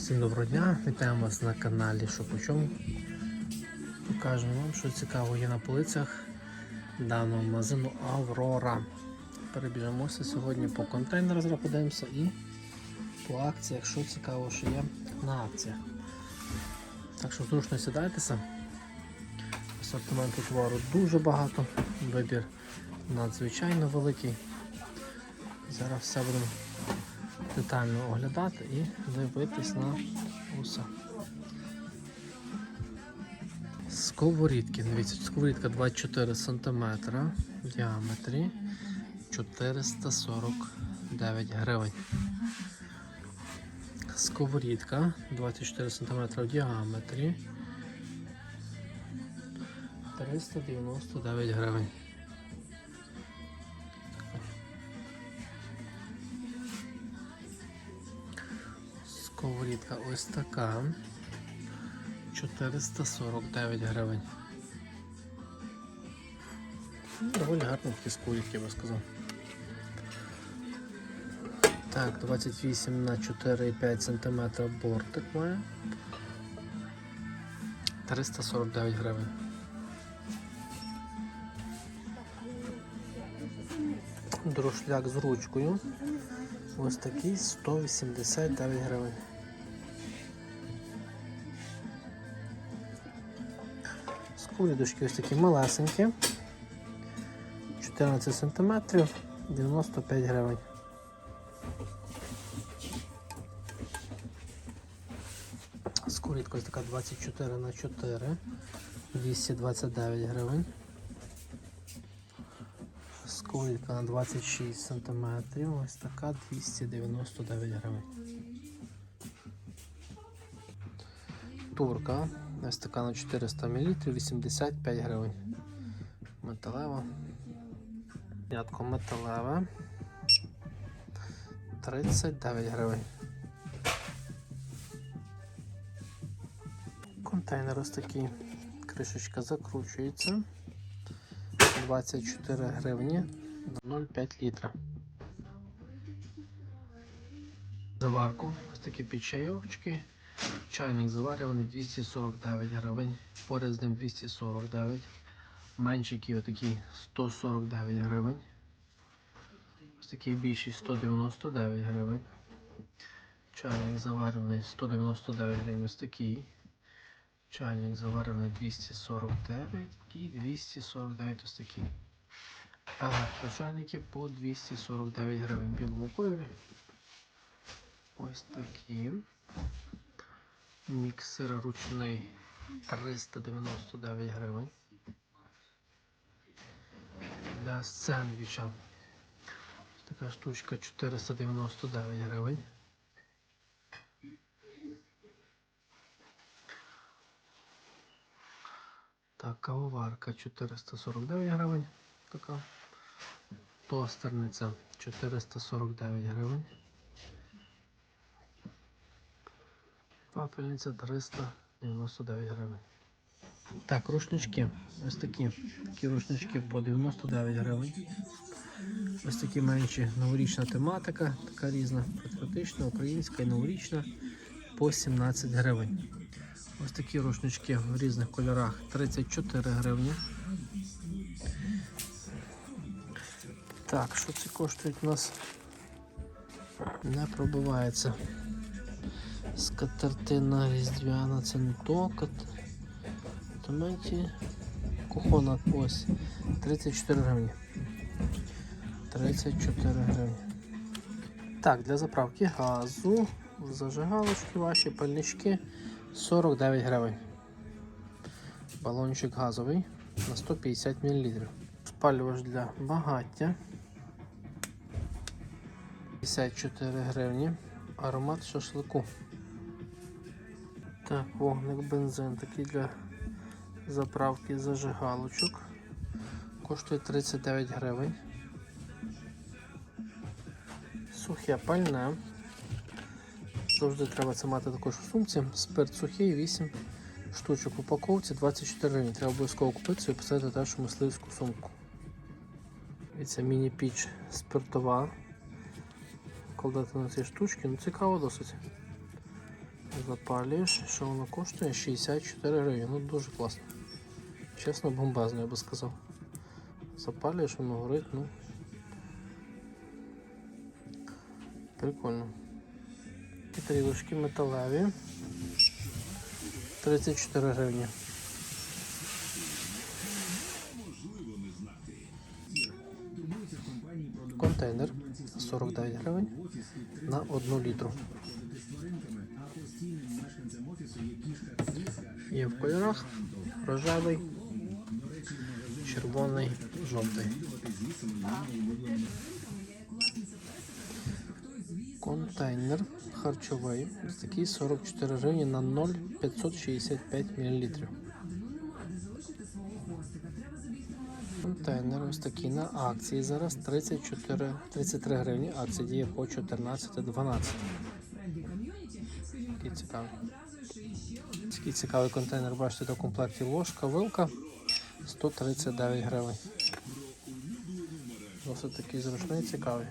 Всім доброго дня, вітаємо вас на каналі Що. Покажемо вам, що цікаво є на полицях даного магазину Аврора. Перебіжемося сьогодні по контейнеру, зараз подивимося і по акціях, що цікаво, що є на акціях. Так що зручно сідайтеся. Асортименту товару дуже багато, вибір надзвичайно великий. Зараз все будемо детально оглядати і дивитись на усе. Сковорідки. Дивіться, сковорідка 24 см в діаметрі 449 гривень. Сковорідка 24 см в діаметрі 399 гривень. Сковорідка ось така. 449 гривень. Ну, Доволі гарні такі сковорідки, я би сказав. Так, 28 на 4,5 см бортик має. 349 гривень. Друшляк з ручкою. Ось такий 189 гривень. Скулідочки ось такі малесенькі. 14 см, 95 гривень. Скурітка ось така 24 на 4, 229 гривень. Сковорідка на 26 см, ось така 299 гривень. Турка, на 400 мл, 85 гривень. Металева. Ятко металеве. 39 гривень. Контейнер ось такий. Кришечка закручується. 24 гривні на 0,5 літра. Заварку, ось такі печайовочки. Чайник заварюваний 249 гривень, поряд з ним 249. Меншики отакі 149 гривень. Ось такий більший 199 гривень. Чайник заварений 199 гривень ось такий. Чайник заварений 249 і 249 ось такі. Електрочайники по 249 гривень білому кольорі. Ось такі. Міксер ручний 399 гривень. Для сендвіча. Така штучка 499 гривень. Так, кавоварка 449 гривень. Така. Тостерниця 449 гривень. Папельниця 399 гривень. Так, рушнички. Ось такі. Такі рушнички по 99 гривень. Ось такі менші новорічна тематика, така різна, патріотична, українська і новорічна по 17 гривень. Ось такі рушнички в різних кольорах 34 гривні. Так, що ці коштують у нас? Не пробивається. Скатертина різдвяна, це не токот. Тометі кухона ось 34 гривні. 34 гривні. Так, для заправки газу, зажигалочки ваші, пальнички 49 гривень. Балончик газовий на 150 мл. Спалювач для багаття 54 гривні. Аромат шашлику. Так, вогник бензин такий для заправки зажигалочок. Коштує 39 гривень. Сухе пальне. Завжди треба це мати також в сумці. Спирт сухий, 8 штучок в упаковці, 24 гривні. Треба обов'язково купити і поставити теж мисливську сумку. І це міні-піч спиртова. Кладати на ці штучки, ну цікаво досить. Запалюєш, що воно коштує 64 гривні. Ну дуже класно. Чесно, бомбезно, я би сказав. Запалюєш, воно горить, ну. Прикольно. І тарілочки металеві. 34 гривні. Контейнер 49 гривень на 1 літру. Є в кольорах рожевий, червоний, жовтий. Контейнер харчовий. Ось такий 44 гривні на 0,565 мл. Контейнер ось такий на акції зараз 34, 33 гривні. Акція діє по 14.12. Такий цікавий. Такий цікавий контейнер, бачите, до комплекті ложка, вилка 139 гривень. Досить такий зручний, цікавий.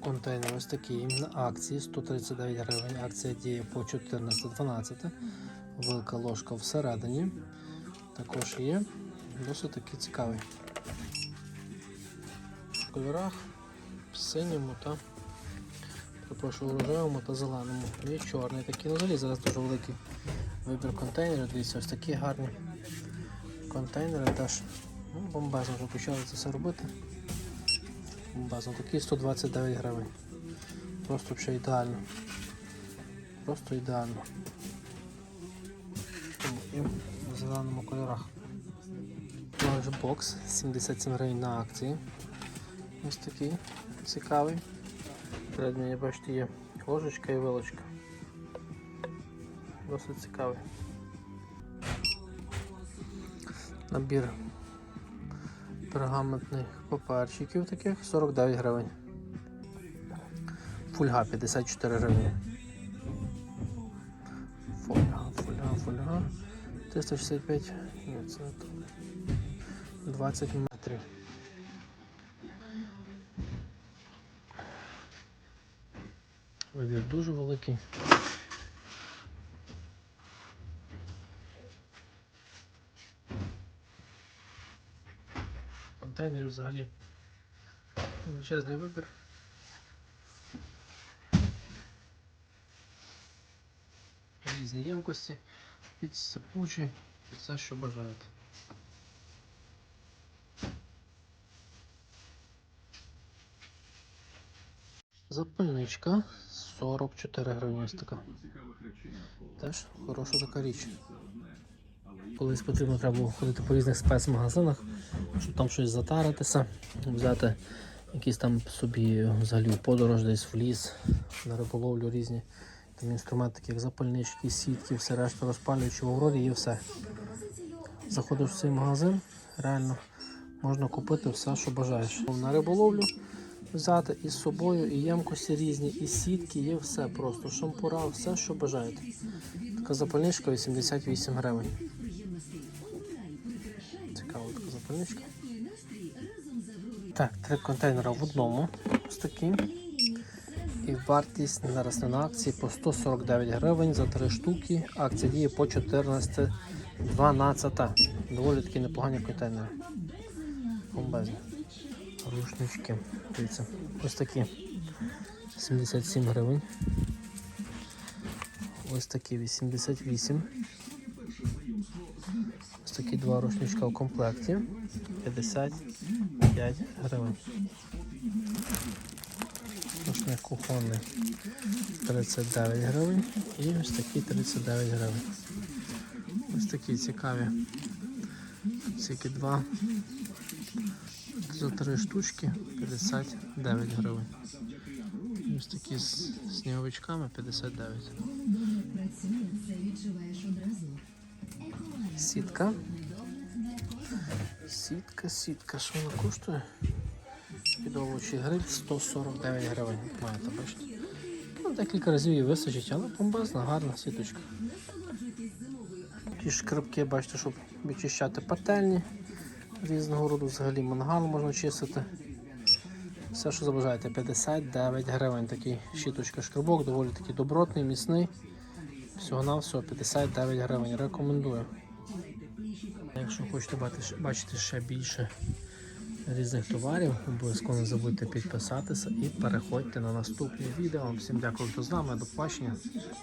Контейнер ось такий на акції 139 гривень. Акція діє по 14.12. Вилка ложка всередині. Також є. Досить такий цікавий. В кольорах синьому та перепрошую, рожевому та зеленому. І чорний такий. Ну, взагалі зараз дуже великий вибір контейнерів. Дивіться, ось такі гарні контейнери теж. Ну, бомбезно вже почали це все робити. Бомбезно. Такі 129 гривень. Просто взагалі ідеально. Просто ідеально. І в зеленому кольорах. Ланчбокс 77 гривень на акції. Ось такий цікавий. Перед мені, бачите, є ложечка і вилочка. Досить цікавий. Набір пергаментних паперчиків таких 49 гривень. Фульга 54 гривні. Фольга, фольга, фольга. 365. Ні, це 20 метрів. Вибір дуже великий. Контейнерів взагалі величезний вибір. Різні ємкості, під сипучі, під все, що бажаєте. Запальничка 44 гривні така. Теж хороша така річ. Колись потрібно треба було ходити по різних спецмагазинах, щоб там щось затаритися, взяти якісь там собі взагалі подорож десь в ліс, на риболовлю різні там інструменти, такі як запальнички, сітки, все решта розпалюючи в огороді є все. Заходиш в цей магазин, реально можна купити все, що бажаєш. На риболовлю взяти із собою, і ємкості різні, і сітки, є все просто. Шампура, все, що бажаєте. Така запальничка 88 гривень. Цікава така запальничка. Так, три контейнера в одному. Ось такі. І вартість зараз на акції по 149 гривень за три штуки. Акція діє по 14 12. Доволі такі непогані контейнери. Бомбезні. Рушнички. Дивіться. Ось такі 77 гривень. Ось такі 88. Ось такі два рушничка в комплекті. 55 гривень. Рушник кухонний 39 гривень і ось такі 39 гривень. Ось такі цікаві. Ці два за три штучки 59 гривень. Ось такі з сніговичками 59. Сітка. Сітка, сітка. Що вона коштує? Підовочий гриль 149 гривень. Маєте бачите. Ну, декілька разів її висажить, але бомбезна, гарна сіточка. Ті шкребки, бачите, щоб відчищати пательні різного роду, взагалі мангал можна чистити. Все, що забажаєте, 59 гривень. Такий щіточка шкребок, доволі такий добротний, міцний. Всього на всього 59 гривень. Рекомендую. Якщо хочете бачити ще більше різних товарів, обов'язково не забудьте підписатися і переходьте на наступні відео. Всім дякую, хто з нами. До побачення.